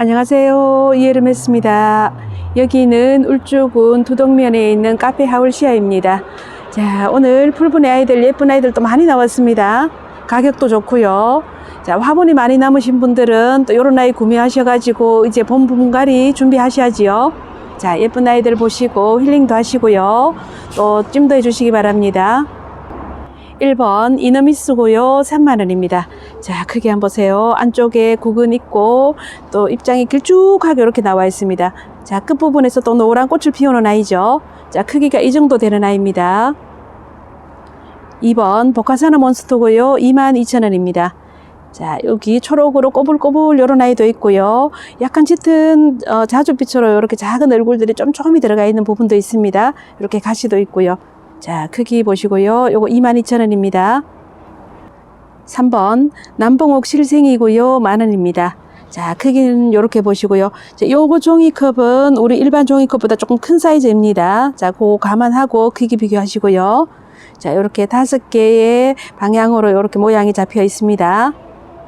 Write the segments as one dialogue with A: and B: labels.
A: 안녕하세요. 이예름했습니다. 여기는 울주군 두덕면에 있는 카페 하울시아입니다. 자, 오늘 풀분의 아이들, 예쁜 아이들도 많이 나왔습니다. 가격도 좋고요. 자, 화분이 많이 남으신 분들은 또 요런 아이 구매하셔가지고 이제 봄 분갈이 준비하셔야지요. 자, 예쁜 아이들 보시고 힐링도 하시고요. 또 찜도 해주시기 바랍니다. 1번 이너미스고요. 3만원입니다. 자, 크게 한번 보세요. 안쪽에 국은 있고 또 입장이 길쭉하게 이렇게 나와 있습니다. 자, 끝부분에서 또 노란 꽃을 피우는 아이죠. 자, 크기가 이 정도 되는 아이입니다. 2번 복화사나 몬스터고요. 22,000원입니다. 자, 여기 초록으로 꼬불꼬불 요런 아이도 있고요. 약간 짙은 어, 자주빛으로 이렇게 작은 얼굴들이 쫌쫌이 들어가 있는 부분도 있습니다. 이렇게 가시도 있고요. 자, 크기 보시고요. 요거 22,000원입니다. 3번 남봉옥 실생이고요. 만 원입니다. 자, 크기는 이렇게 보시고요. 자, 요거 종이컵은 우리 일반 종이컵보다 조금 큰 사이즈입니다. 자, 그거 감안하고 크기 비교하시고요. 자, 이렇게 다섯 개의 방향으로 이렇게 모양이 잡혀 있습니다.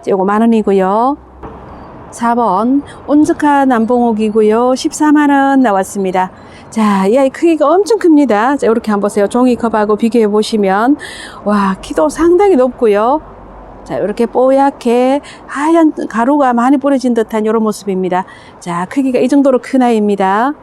A: 자, 요거 만 원이고요. 4번 온즈카 남봉옥이고요. 14만원 나왔습니다. 자, 이 아이 크기가 엄청 큽니다. 자, 이렇게 한번 보세요. 종이컵하고 비교해 보시면 와, 키도 상당히 높고요. 자, 이렇게 뽀얗게 하얀 가루가 많이 뿌려진 듯한 이런 모습입니다. 자, 크기가 이 정도로 큰 아이입니다.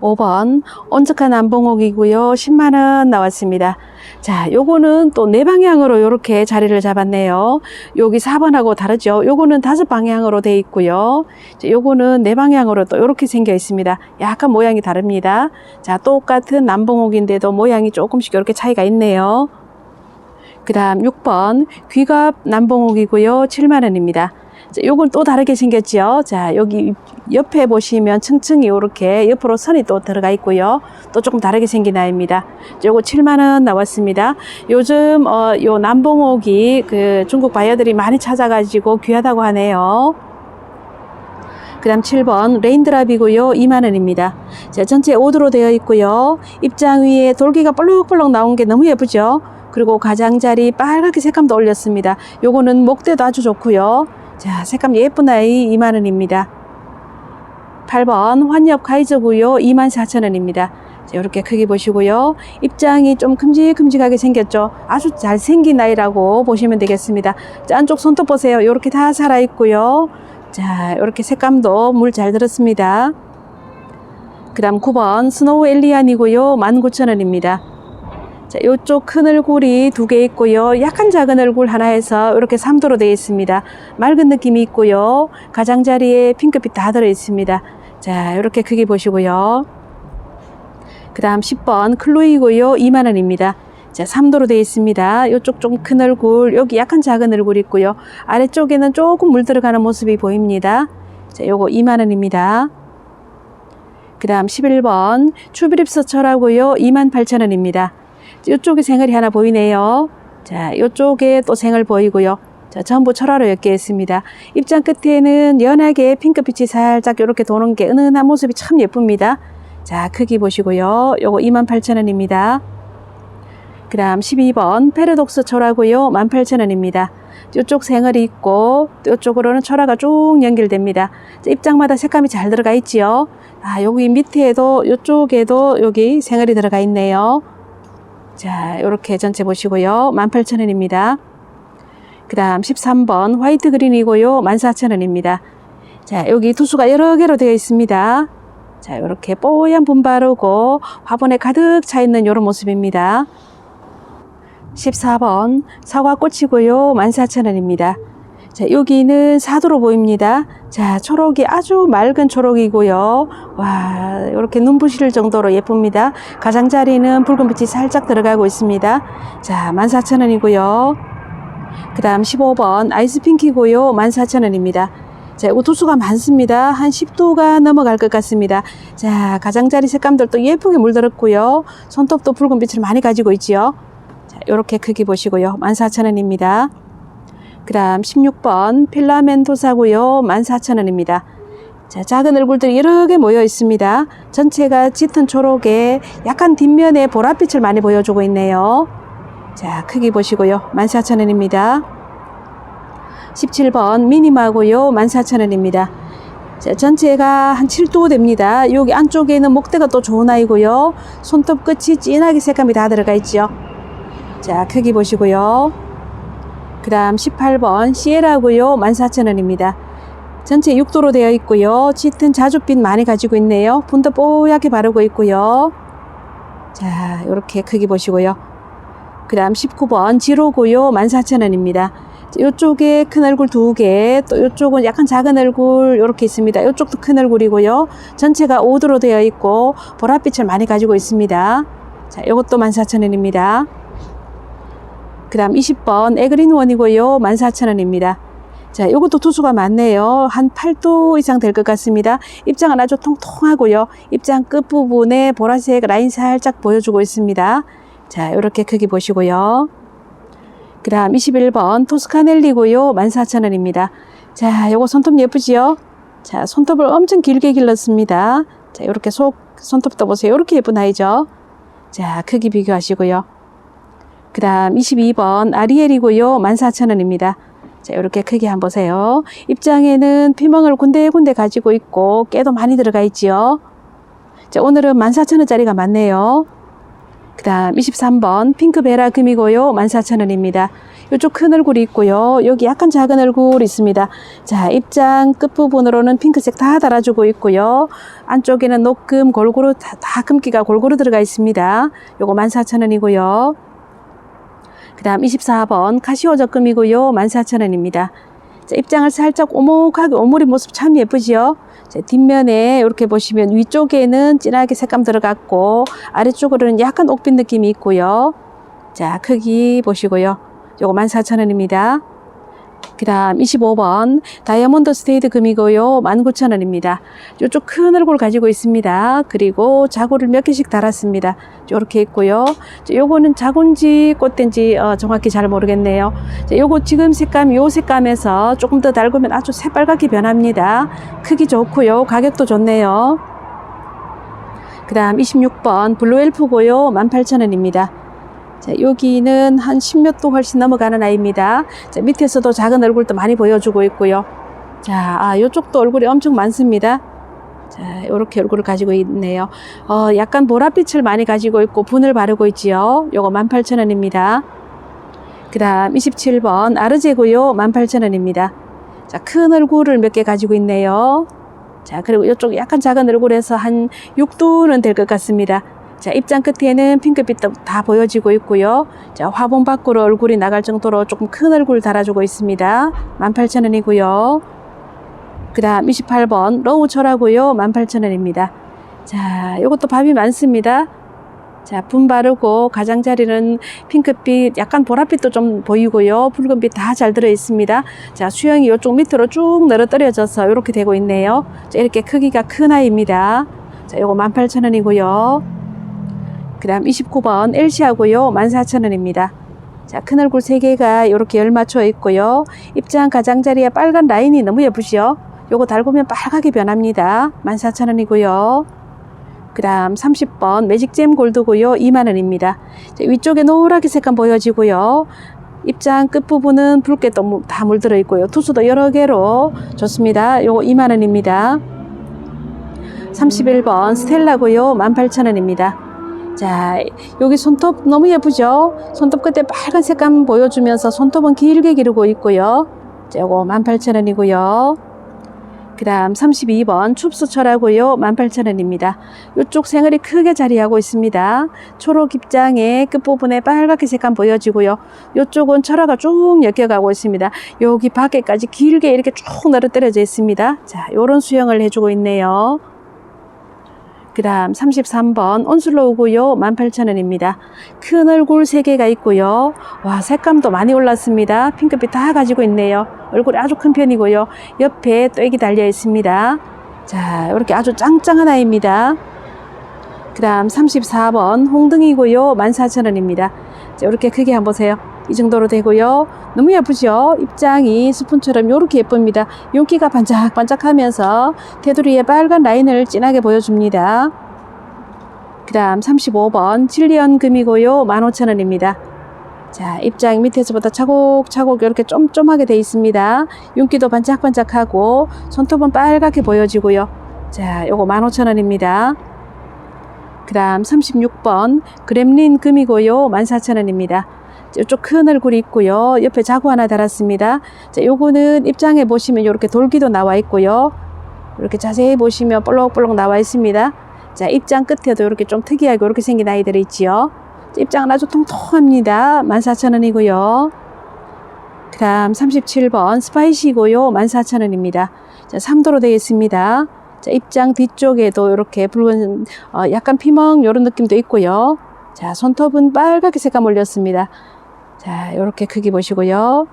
A: 5번 온적한 남봉옥이고요. 10만원 나왔습니다. 자, 요거는 또 네 방향으로 이렇게 자리를 잡았네요. 여기 4번하고 다르죠. 요거는 다섯 방향으로 돼 있고요. 자, 요거는 네 방향으로 또 이렇게 생겨 있습니다. 약간 모양이 다릅니다. 자, 똑같은 남봉옥인데도 모양이 조금씩 이렇게 차이가 있네요. 그 다음 6번 귀갑 남봉옥이고요. 7만원입니다. 자, 요건 또 다르게 생겼죠. 자, 여기 옆에 보시면 층층이 이렇게 옆으로 선이 또 들어가 있고요. 또 조금 다르게 생긴 아이입니다. 자, 요거 7만원 나왔습니다. 요즘, 어, 요 남봉옥이 그 중국 바이어들이 많이 찾아가지고 귀하다고 하네요. 그 다음 7번 레인드랍이고요. 2만원입니다. 자, 전체 5도로 되어 있고요. 입장 위에 돌기가 볼록볼록 나온 게 너무 예쁘죠? 그리고 가장자리 빨갛게 색감도 올렸습니다. 요거는 목대도 아주 좋고요. 자, 색감 예쁜 아이 2만원입니다. 8번 환엽 가이저고요. 24,000원입니다. 자, 이렇게 크게 보시고요. 입장이 좀 큼직큼직하게 생겼죠. 아주 잘생긴 아이라고 보시면 되겠습니다. 자, 안쪽 손톱 보세요. 이렇게 다 살아있고요. 자, 이렇게 색감도 물 잘 들었습니다. 그 다음 9번 스노우 엘리안이고요. 19,000원입니다. 자, 요쪽 큰 얼굴이 두 개 있고요. 약간 작은 얼굴 하나 해서 이렇게 3도로 되어 있습니다. 맑은 느낌이 있고요. 가장자리에 핑크빛 다 들어 있습니다. 자, 이렇게 크게 보시고요. 그 다음 10번 클로이고요. 2만원입니다. 자, 3도로 되어 있습니다. 요쪽 좀 큰 얼굴, 여기 약간 작은 얼굴 있고요. 아래쪽에는 조금 물 들어가는 모습이 보입니다. 자, 요거 2만원입니다. 그 다음 11번 추비립서 철하고요. 28,000원입니다. 이쪽에 생얼이 하나 보이네요. 자, 이쪽에 또 생얼 보이고요. 자, 전부 철화로 엮여 있습니다. 입장 끝에는 연하게 핑크빛이 살짝 이렇게 도는 게 은은한 모습이 참 예쁩니다. 자, 크기 보시고요. 요거 28,000원입니다. 그 다음 12번 페르독스 철화고요. 18,000원입니다. 이쪽 생얼이 있고 또 이쪽으로는 철화가 쭉 연결됩니다. 자, 입장마다 색감이 잘 들어가 있지요. 아, 여기 밑에도 이쪽에도 여기 생얼이 들어가 있네요. 자, 이렇게 전체 보시고요. 18,000원입니다. 그 다음 13번 화이트 그린이고요. 14,000원입니다. 자, 여기 투수가 여러 개로 되어 있습니다. 자, 이렇게 뽀얀 분 바르고 화분에 가득 차 있는 이런 모습입니다. 14번 사과꽃이고요. 14,000원입니다. 자, 여기는 사도로 보입니다. 자, 초록이 아주 맑은 초록이고요. 와, 이렇게 눈부실 정도로 예쁩니다. 가장자리는 붉은빛이 살짝 들어가고 있습니다. 자, 14,000원이고요. 그 다음 15번 아이스핑키고요. 14,000원입니다. 자, 도수가 많습니다. 한 10도가 넘어갈 것 같습니다. 자, 가장자리 색감들도 예쁘게 물들었고요. 손톱도 붉은 빛을 많이 가지고 있지요. 자, 이렇게 크기 보시고요. 14,000원입니다. 그 다음 16번 필라멘토사고요. 14,000원입니다. 자, 작은 얼굴들이 개 모여 있습니다. 전체가 짙은 초록에 약간 뒷면에 보랏빛을 많이 보여주고 있네요. 자, 크기 보시고요. 14,000원입니다. 17번 미니마고요. 14,000원입니다. 자, 전체가 한 7도 됩니다. 여기 안쪽에는 목대가 또 좋은 아이고요. 손톱 끝이 진하게 색감이 다 들어가 있죠. 자, 크기 보시고요. 그 다음 18번 시에라고요. 14,000원입니다. 전체 6도로 되어 있고요. 짙은 자줏빛 많이 가지고 있네요. 분도 뽀얗게 바르고 있고요. 자, 이렇게 크기 보시고요. 그 다음 19번 지로고요. 14,000원입니다. 이쪽에 큰 얼굴 두 개, 또 이쪽은 약간 작은 얼굴 이렇게 있습니다. 이쪽도 큰 얼굴이고요. 전체가 5도로 되어 있고 보랏빛을 많이 가지고 있습니다. 자, 이것도 14,000원입니다. 그 다음 20번 에그린 원이고요. 14,000원입니다. 자, 요것도 투수가 많네요. 한 8도 이상 될 것 같습니다. 입장은 아주 통통하고요. 입장 끝부분에 보라색 라인 살짝 보여주고 있습니다. 자, 이렇게 크기 보시고요. 그 다음 21번 토스카넬리고요. 14,000원입니다. 자, 요거 손톱 예쁘지요? 자, 손톱을 엄청 길게 길렀습니다. 자, 이렇게 속, 손톱도 보세요. 이렇게 예쁜 아이죠? 자, 크기 비교하시고요. 그 다음 22번 아리엘이고요. 14,000원입니다. 자, 이렇게 크게 한번 보세요. 입장에는 피멍을 군데군데 가지고 있고, 깨도 많이 들어가 있지요. 자, 오늘은 14,000원짜리가 많네요. 그 다음 23번 핑크베라 금이고요. 14,000원입니다. 이쪽 큰 얼굴이 있고요. 여기 약간 작은 얼굴 있습니다. 자, 입장 끝부분으로는 핑크색 다 달아주고 있고요. 안쪽에는 녹금 골고루 다, 다 금기가 골고루 들어가 있습니다. 요거 14,000원이고요. 그 다음 24번 카시오 적금이고요. 14,000원입니다. 자, 입장을 살짝 오목하게 오므린 모습 참 예쁘지요? 자, 뒷면에 이렇게 보시면 위쪽에는 진하게 색감 들어갔고 아래쪽으로는 약간 옥빛 느낌이 있고요. 자, 크기 보시고요. 요거 14,000원입니다. 그 다음 25번 다이아몬드 스테이드 금이고요. 19,000원입니다. 요쪽 큰 얼굴 가지고 있습니다. 그리고 자구를 몇 개씩 달았습니다. 요렇게 있고요. 자, 요거는 자군지 꽃된지 어, 정확히 잘 모르겠네요. 자, 요거 지금 색감 요 색감에서 조금 더 달구면 아주 새빨갛게 변합니다. 크기 좋고요. 가격도 좋네요. 그 다음 26번 블루엘프고요. 18,000원입니다. 자, 여기는 한 10몇 도 훨씬 넘어가는 아이입니다. 자, 밑에서도 작은 얼굴도 많이 보여주고 있고요. 자, 아, 요쪽도 얼굴이 엄청 많습니다. 자, 이렇게 얼굴을 가지고 있네요. 어, 약간 보랏빛을 많이 가지고 있고 분을 바르고 있지요. 요거 18,000원입니다. 그 다음 27번 아르제고요. 18,000원입니다. 자, 큰 얼굴을 몇 개 가지고 있네요. 자, 그리고 이쪽 약간 작은 얼굴에서 한 6도는 될 것 같습니다. 자, 입장 끝에는 핑크빛도 다 보여지고 있고요. 자, 화분 밖으로 얼굴이 나갈 정도로 조금 큰 얼굴 달아주고 있습니다. 18,000원이고요. 그 다음 28번 로우철하고요. 18,000원입니다. 자, 요것도 밥이 많습니다. 자, 분 바르고 가장자리는 핑크빛, 약간 보랏빛도 좀 보이고요. 붉은빛 다 잘 들어 있습니다. 자, 수영이 이쪽 밑으로 쭉 늘어뜨려져서 이렇게 되고 있네요. 자, 이렇게 크기가 큰 아이입니다. 자, 요거 18,000원이고요. 그 다음 29번 LC하고요. 14,000원입니다. 자, 큰 얼굴 3개가 이렇게 열 맞춰 있고요. 입장 가장자리에 빨간 라인이 너무 예쁘시요. 요거 달구면 빨갛게 변합니다. 14,000원이고요. 그 다음 30번 매직잼 골드고요. 2만원입니다. 위쪽에 노랗게 색감 보여지고요. 입장 끝부분은 붉게 또 다 물들어 있고요. 투수도 여러 개로 좋습니다. 요거 2만원입니다. 31번 스텔라고요. 18,000원입니다. 자, 여기 손톱 너무 예쁘죠? 손톱 끝에 빨간 색감 보여주면서 손톱은 길게 기르고 있고요. 자, 요거 18,000원이고요. 그 다음 32번 춥수철하고요. 18,000원입니다. 이쪽 생얼이 크게 자리하고 있습니다. 초록 입장에 끝부분에 빨갛게 색감 보여지고요. 이쪽은 철화가 쭉 엮여가고 있습니다. 여기 밖에까지 길게 이렇게 쭉 늘어뜨려져 있습니다. 자, 요런 수영을 해주고 있네요. 그 다음 33번 온슬로우고요. 18,000원입니다. 큰 얼굴 3개가 있고요. 와 색감도 많이 올랐습니다. 핑크빛 다 가지고 있네요. 얼굴이 아주 큰 편이고요. 옆에 또 애기 달려 있습니다. 자 이렇게 아주 짱짱한 아이입니다. 그 다음 34번 홍등이고요. 14,000원입니다. 자 이렇게 크게 한번 보세요. 이 정도로 되고요. 너무 예쁘죠? 입장이 스푼처럼 이렇게 예쁩니다. 윤기가 반짝반짝하면서 테두리에 빨간 라인을 진하게 보여줍니다. 그 다음 35번 칠리언 금이고요. 15,000원입니다. 자, 입장 밑에서부터 차곡차곡 이렇게 쫌쫌하게 돼 있습니다. 윤기도 반짝반짝하고 손톱은 빨갛게 보여지고요. 자, 요거 15,000원입니다. 그 다음 36번 그램린 금이고요. 14,000원입니다. 이쪽 큰 얼굴이 있고요. 옆에 자구 하나 달았습니다. 자, 요거는 입장에 보시면 이렇게 돌기도 나와 있고요. 이렇게 자세히 보시면 볼록볼록 나와 있습니다. 자, 입장 끝에도 이렇게 좀 특이하게 이렇게 생긴 아이들이 있지요. 자, 입장은 아주 통통합니다. 14,000원이고요. 그 다음 37번 스파이시고요. 14,000원입니다. 자, 3도로 되어 있습니다. 자, 입장 뒤쪽에도 이렇게 붉은, 어, 약간 피멍 이런 느낌도 있고요. 자, 손톱은 빨갛게 색감 올렸습니다. 자, 이렇게 크기 보시고요.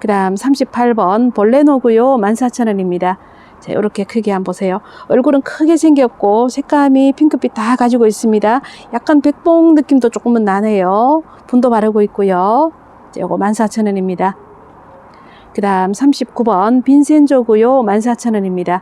A: 그 다음 38번 볼레노고요. 14,000원입니다. 자, 이렇게 크게 한번 보세요. 얼굴은 크게 생겼고 색감이 핑크빛 다 가지고 있습니다. 약간 백봉 느낌도 조금은 나네요. 분도 바르고 있고요. 자, 요거 14,000원입니다. 그 다음 39번 빈센조고요. 14,000원입니다.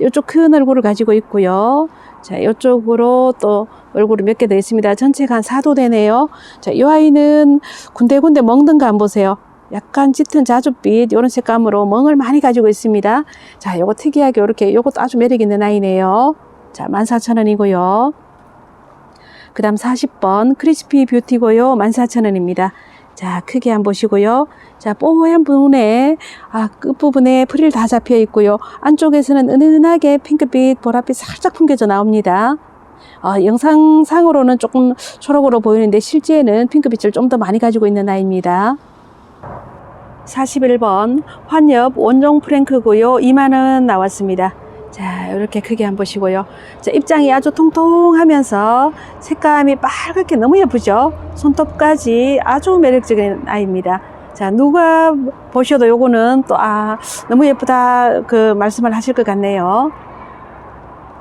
A: 이쪽 큰 얼굴을 가지고 있고요. 자, 이쪽으로 또 얼굴이 몇 개 더 있습니다. 전체가 한 4도 되네요. 자, 이 아이는 군데군데 멍든 거 안 보세요. 약간 짙은 자줏빛 이런 색감으로 멍을 많이 가지고 있습니다. 자, 요거 특이하게 이렇게 요것도 아주 매력 있는 아이네요. 자, 14,000원이고요. 그 다음 40번 크리스피 뷰티고요. 14,000원입니다. 자, 크게 한번 보시고요. 자, 뽀얀 부분에, 아, 끝부분에 프릴 다 잡혀 있고요. 안쪽에서는 은은하게 핑크빛, 보랏빛 살짝 풍겨져 나옵니다. 어, 영상상으로는 조금 초록으로 보이는데 실제는 핑크빛을 좀 더 많이 가지고 있는 아이입니다. 41번 환엽 원종 프랭크고요. 2만원 나왔습니다. 자, 이렇게 크게 한번 보시고요. 자, 입장이 아주 통통하면서 색감이 빨갛게 너무 예쁘죠? 손톱까지 아주 매력적인 아이입니다. 자, 누가 보셔도 요거는 또, 아, 너무 예쁘다, 그 말씀을 하실 것 같네요.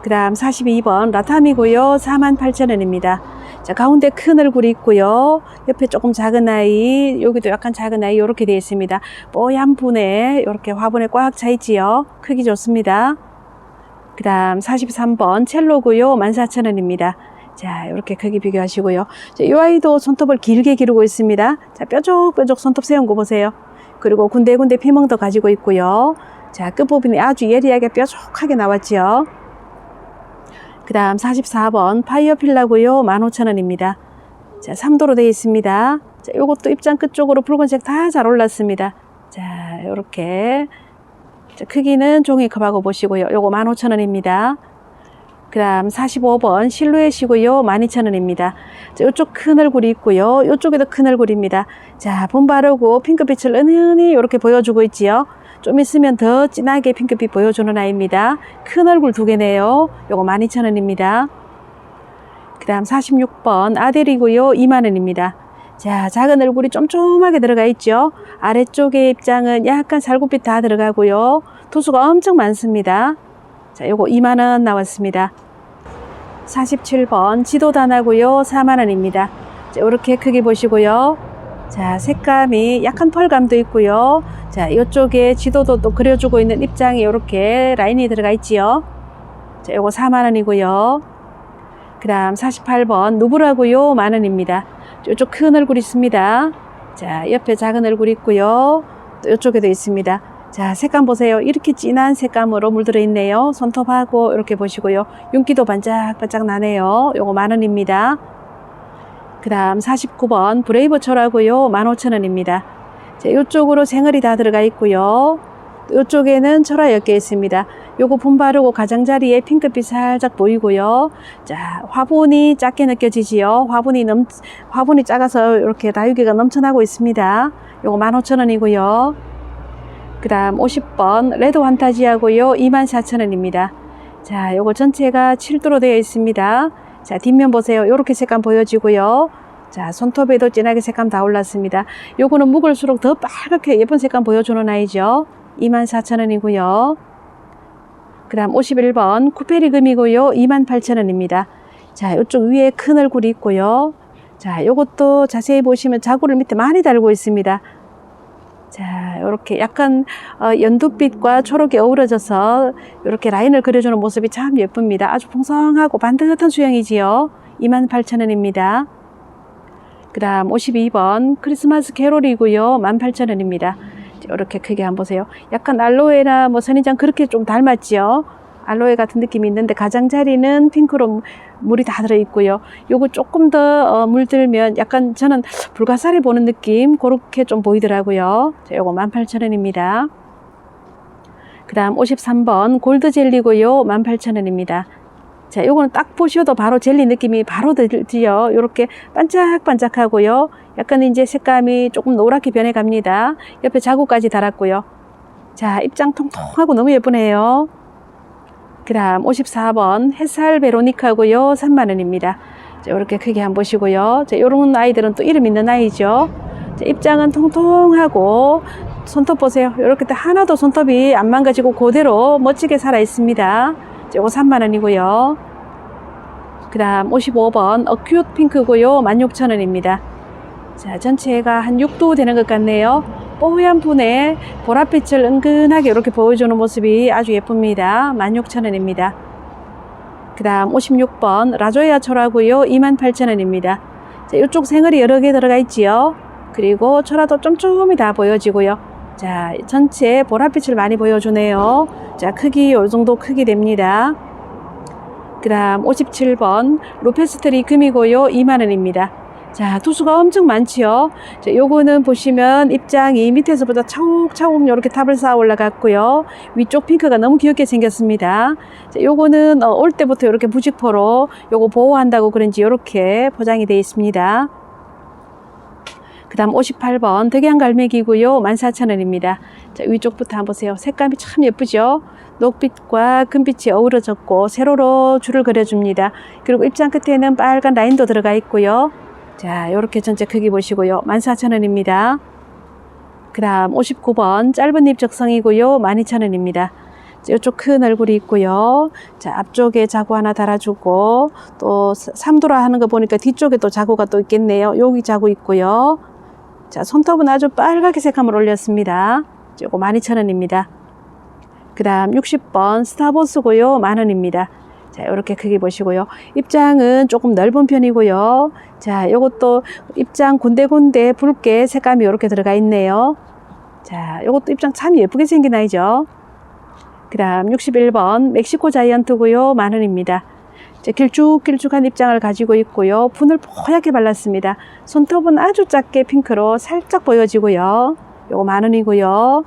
A: 그 다음 42번 라탐이고요. 48,000원입니다. 자, 가운데 큰 얼굴이 있고요. 옆에 조금 작은 아이, 여기도 약간 작은 아이 이렇게 되어 있습니다. 뽀얀 분에 이렇게 화분에 꽉 차 있지요. 크기 좋습니다. 그 다음 43번 첼로고요. 14,000원입니다. 자, 이렇게 크기 비교하시고요. 자, 이 아이도 손톱을 길게 기르고 있습니다. 자, 뾰족뾰족 손톱 세운 거 보세요. 그리고 군데군데 피멍도 가지고 있고요. 자, 끝부분이 아주 예리하게 뾰족하게 나왔지요. 그 다음 44번 파이어필라고요. 15,000원입니다. 자, 3도로 되어 있습니다. 자, 요것도 입장 끝쪽으로 붉은색 다 잘 올랐습니다. 자, 요렇게. 자, 크기는 종이컵하고 보시고요. 요거 15,000원입니다. 그 다음 45번 실루엣이고요. 12,000원입니다. 자, 요쪽 큰 얼굴이 있고요. 요쪽에도 큰 얼굴입니다. 자, 분 바르고 핑크빛을 은은히 이렇게 보여주고 있지요. 좀 있으면 더 진하게 핑크빛 보여주는 아이입니다. 큰 얼굴 두 개네요. 요거 12,000원입니다. 그 다음 46번 아델이고요. 2만원입니다. 자, 작은 얼굴이 쫌쫌하게 들어가 있죠. 아래쪽에 입장은 약간 살구빛 다 들어가고요. 투수가 엄청 많습니다. 자, 요거 2만원 나왔습니다. 47번 지도 단하고요. 4만원입니다. 자, 요렇게 크게 보시고요. 자, 색감이 약간 펄감도 있고요. 자, 이쪽에 지도도 또 그려주고 있는 입장이 이렇게 라인이 들어가 있지요. 자, 요거 4만원이고요. 그 다음 48번 누브라고요. 만원입니다. 이쪽 큰 얼굴 있습니다. 자, 옆에 작은 얼굴 있고요. 또 이쪽에도 있습니다. 자, 색감 보세요. 이렇게 진한 색감으로 물들어 있네요. 손톱하고 이렇게 보시고요. 윤기도 반짝반짝 나네요. 요거 만 원입니다. 그 다음 49번 브레이브 철하고요. 15,000원입니다. 자, 이쪽으로 생얼이 다 들어가 있고요. 이쪽에는 철화 엮여 있습니다. 요거 분 바르고 가장자리에 핑크빛 살짝 보이고요. 자, 화분이 작게 느껴지지요. 화분이 넘, 화분이 작아서 이렇게 다육이가 넘쳐나고 있습니다. 요거 15,000원이고요. 그 다음 50번 레드 환타지하고요. 24,000원입니다. 자, 요거 전체가 7도로 되어 있습니다. 자, 뒷면 보세요. 요렇게 색감 보여지고요. 자, 손톱에도 진하게 색감 다 올랐습니다. 요거는 묵을수록 더 빨갛게 예쁜 색감 보여주는 아이죠. 24,000원이고요. 그 다음 51번 쿠페리금이고요. 28,000원입니다. 자, 요쪽 위에 큰 얼굴이 있고요. 자, 요것도 자세히 보시면 자구를 밑에 많이 달고 있습니다. 자, 이렇게 약간 어, 연두빛과 초록이 어우러져서 이렇게 라인을 그려주는 모습이 참 예쁩니다. 아주 풍성하고 반듯한 수영이지요. 28,000원입니다. 그 다음 52번 크리스마스 캐롤이고요. 18,000원입니다. 이렇게 크게 한번 보세요. 약간 알로에나 뭐 선인장 그렇게 좀 닮았지요. 알로에 같은 느낌이 있는데 가장자리는 핑크로 물이 다 들어있고요. 요거 조금 더 어, 물들면 약간 저는 불가사리 보는 느낌 그렇게 좀 보이더라고요. 자, 요거 18,000원입니다. 그 다음 53번 골드 젤리고요. 18,000원입니다. 자, 요거는 딱 보셔도 바로 젤리 느낌이 바로 들지요. 요렇게 반짝반짝하고요. 약간 이제 색감이 조금 노랗게 변해갑니다. 옆에 자국까지 달았고요. 자, 입장 통통하고 너무 예쁘네요. 그 다음 54번 햇살 베로니카고요. 3만원입니다. 자, 이렇게 크게 한번 보시고요. 자, 요런 아이들은 또 이름 있는 아이죠. 자, 입장은 통통하고 손톱 보세요. 이렇게 하나도 손톱이 안 망가지고 그대로 멋지게 살아 있습니다. 자, 요거 3만원이고요. 그 다음 55번 어큐트 핑크고요. 16,000원입니다. 자, 전체가 한 6도 되는 것 같네요. 뽀얀 분에 보랏빛을 은근하게 이렇게 보여주는 모습이 아주 예쁩니다. 16,000원입니다. 그 다음 56번 라조야 초라고요. 28,000원입니다. 자, 이쪽 생얼이 여러 개 들어가 있지요. 그리고 초라도 쫌쫌이 다 보여지고요. 자, 전체 보랏빛을 많이 보여주네요. 자, 크기 요 정도 크기 됩니다. 그 다음 57번 로페스트리 금이고요. 2만 원입니다. 자, 투수가 엄청 많지요. 자, 요거는 보시면 입장이 밑에서보다 차곡차곡 이렇게 탑을 쌓아 올라갔고요. 위쪽 핑크가 너무 귀엽게 생겼습니다. 자, 요거는 어, 올 때부터 이렇게 무직포로 요거 보호한다고 그런지 이렇게 포장이 되어 있습니다. 그 다음 58번 덕양 갈매기고요. 14,000원입니다. 자, 위쪽부터 한번 보세요. 색감이 참 예쁘죠? 녹빛과 금빛이 어우러졌고 세로로 줄을 그려줍니다. 그리고 입장 끝에는 빨간 라인도 들어가 있고요. 자, 요렇게 전체 크기 보시고요. 14,000원입니다. 그 다음 59번 짧은 잎 적성이고요. 12,000원입니다. 이쪽 큰 얼굴이 있고요. 자, 앞쪽에 자구 하나 달아주고 또 삼도라 하는 거 보니까 뒤쪽에 또 자구가 또 있겠네요. 여기 자구 있고요. 자, 손톱은 아주 빨갛게 색감을 올렸습니다. 요거 12,000원입니다. 그 다음 60번 스타버스고요. 만원입니다. 자, 이렇게 크게 보시고요. 입장은 조금 넓은 편이고요. 자, 요것도 입장 군데군데 붉게 색감이 이렇게 들어가 있네요. 자, 요것도 입장 참 예쁘게 생긴 아이죠. 그 다음 61번 멕시코 자이언트고요. 만원입니다. 자, 길쭉길쭉한 입장을 가지고 있고요. 분을 뽀얗게 발랐습니다. 손톱은 아주 작게 핑크로 살짝 보여지고요. 요거 만원이고요.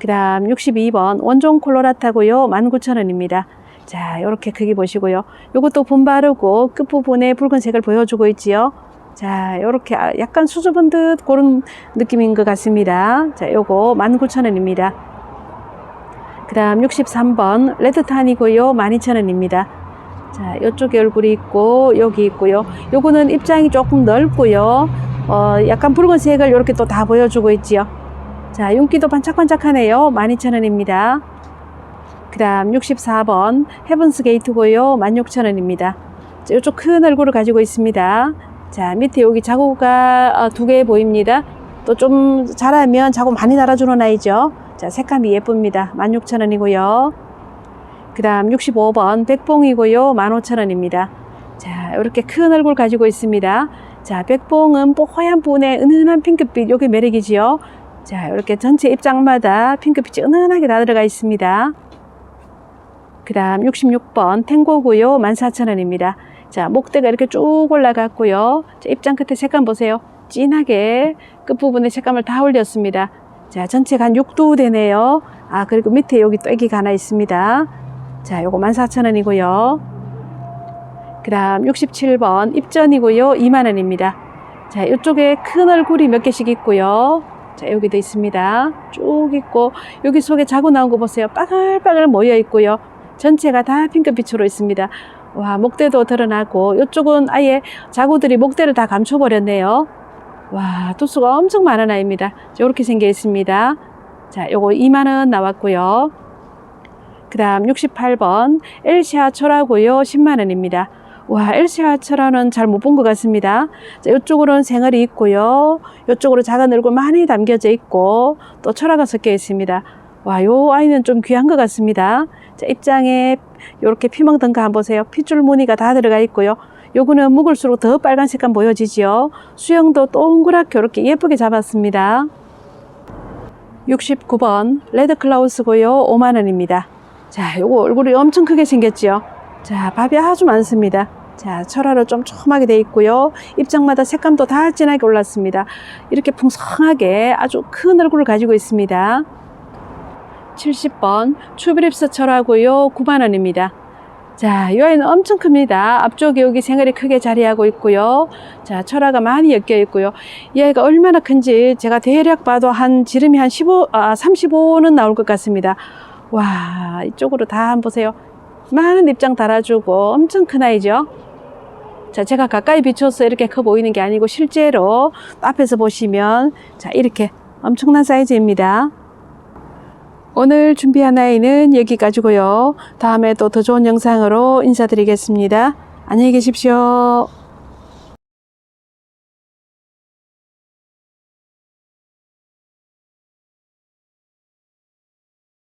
A: 그 다음 62번 원종 콜로라타고요. 19,000원입니다. 자, 이렇게 크기 보시고요. 요것도 분 바르고 끝부분에 붉은색을 보여주고 있지요. 자, 요렇게 약간 수줍은 듯 그런 느낌인 것 같습니다. 자, 요거 19,000원입니다. 그 다음 63번 레드탄이고요. 12,000원입니다. 자, 요쪽에 얼굴이 있고 여기 있고요. 요거는 입장이 조금 넓고요. 어, 약간 붉은색을 이렇게 또 다 보여주고 있지요. 자, 윤기도 반짝반짝하네요. 12,000원입니다. 그 다음 64번 헤븐스 게이트고요. 16,000원입니다. 자, 이쪽 큰 얼굴을 가지고 있습니다. 자, 밑에 여기 자구가 어, 두개 보입니다. 또 좀 자라면 자구 많이 달아주는 아이죠. 자, 색감이 예쁩니다. 16,000원이고요. 그 다음 65번 백봉이고요. 15,000원입니다. 자, 이렇게 큰 얼굴 가지고 있습니다. 자, 백봉은 뽀얀 분에 은은한 핑크빛, 요게 매력이지요. 자, 이렇게 전체 입장마다 핑크빛이 은은하게 다 들어가 있습니다. 그 다음 66번 탱고고요. 14,000원입니다. 자, 목대가 이렇게 쭉 올라갔고요. 자, 입장 끝에 색감 보세요. 진하게 끝부분에 색감을 다 올렸습니다. 자, 전체가 한 6도 되네요. 아, 그리고 밑에 여기 또 애기가 하나 있습니다. 자, 요거 14,000원이고요. 그 다음 67번 입전이고요. 2만원입니다. 자, 이쪽에 큰 얼굴이 몇 개씩 있고요. 자, 여기도 있습니다. 쭉 있고, 여기 속에 자고 나온 거 보세요. 빠글빠글 모여 있고요. 전체가 다 핑크빛으로 있습니다. 와, 목대도 드러나고, 이쪽은 아예 자구들이 목대를 다 감춰버렸네요. 와, 도수가 엄청 많은 아이입니다. 이렇게 생겨 있습니다. 자, 요거 2만원 나왔고요. 그 다음 68번 엘시아 초라고요. 10만원입니다. 와, 엘시아 초라는 잘 못 본 것 같습니다. 자, 이쪽으로는 생얼이 있고요. 이쪽으로 작은 얼굴 많이 담겨져 있고 또 초라가 섞여 있습니다. 와, 요 아이는 좀 귀한 것 같습니다. 자, 입장에 이렇게 피멍덩가 한번 보세요. 핏줄 무늬가 다 들어가 있고요. 요거는 묵을수록 더 빨간 색감 보여지지요. 수영도 동그랗게 이렇게 예쁘게 잡았습니다. 69번 레드 클라우스고요. 5만 원입니다. 자, 요거 얼굴이 엄청 크게 생겼죠. 자, 밥이 아주 많습니다. 자, 철화로 좀 촘하게 돼 있고요. 입장마다 색감도 다 진하게 올랐습니다. 이렇게 풍성하게 아주 큰 얼굴을 가지고 있습니다. 70번 추브립스 철화고요. 9만 원입니다. 자, 이 아이는 엄청 큽니다. 앞쪽에 여기 생얼이 크게 자리하고 있고요. 자, 철화가 많이 엮여 있고요. 이 아이가 얼마나 큰지 제가 대략 봐도 한 지름이 한 15, 아, 35는 나올 것 같습니다. 와, 이쪽으로 다 한번 보세요. 많은 입장 달아주고 엄청 큰 아이죠. 자, 제가 가까이 비춰서 이렇게 커 보이는 게 아니고 실제로 앞에서 보시면 자, 이렇게 엄청난 사이즈입니다. 오늘 준비한 아이는 여기까지고요. 다음에 또 더 좋은 영상으로 인사드리겠습니다. 안녕히 계십시오.